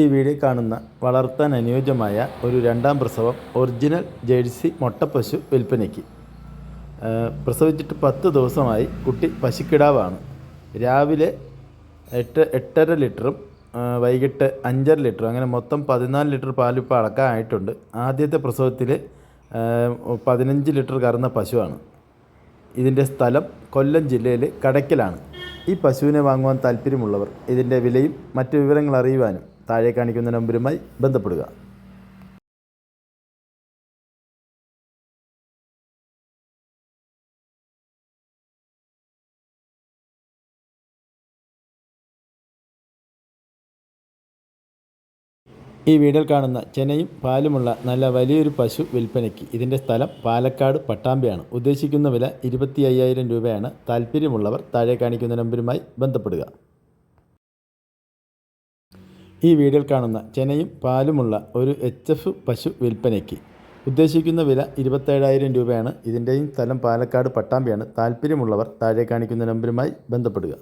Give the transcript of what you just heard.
ഈ വീഡിയോ കാണുന്ന വളർത്താൻ അനുയോജ്യമായ ഒരു രണ്ടാം പ്രസവം ഒറിജിനൽ ജേഴ്സി മുട്ടപ്പശു വിൽപ്പനയ്ക്ക്. പ്രസവിച്ചിട്ട് പത്ത് ദിവസമായി കുട്ടി പശുക്കിടാവാണ്. രാവിലെ എട്ട് എട്ടര ലിറ്ററും വൈകിട്ട് അഞ്ചര ലിറ്ററും അങ്ങനെ മൊത്തം പതിനാല് ലിറ്റർ പാൽ ഇപ്പോൾ അളക്കാനായിട്ടുണ്ട് ആദ്യത്തെ പ്രസവത്തിൽ പതിനഞ്ച് ലിറ്റർ കറന്ന പശുവാണ്. ഇതിന്റെ സ്ഥലം കൊല്ലം ജില്ലയിൽ കടയ്ക്കലാണ്. ഈ പശുവിനെ വാങ്ങുവാൻ താല്പര്യമുള്ളവർ ഇതിന്റെ വിലയും മറ്റു വിവരങ്ങൾ അറിയുവാനും താഴെ കാണിക്കുന്ന നമ്പരുമായി ബന്ധപ്പെടുക. ഈ വീടിൽ കാണുന്ന ചെനയും പാലുമുള്ള നല്ല വലിയൊരു പശു വിൽപ്പനയ്ക്ക് ഇതിന്റെ സ്ഥലം പാലക്കാട് പട്ടാമ്പിയാണ്. ഉദ്ദേശിക്കുന്ന വില ഇരുപത്തി അയ്യായിരം രൂപയാണ്. താല്പര്യമുള്ളവർ താഴെ കാണിക്കുന്ന നമ്പരുമായി ബന്ധപ്പെടുക. ഈ വീഡിയോയിൽ കാണുന്ന ചെനയും പാലുമുള്ള ഒരു എച്ച് എഫ് പശു വിൽപ്പനയ്ക്ക് ഉദ്ദേശിക്കുന്ന വില ഇരുപത്തേഴായിരം രൂപയാണ്. ഇതിന്റെയും സ്ഥലം പാലക്കാട് പട്ടാമ്പിയാണ്. താല്പര്യമുള്ളവർ താഴെ കാണിക്കുന്ന നമ്പരുമായി ബന്ധപ്പെടുക.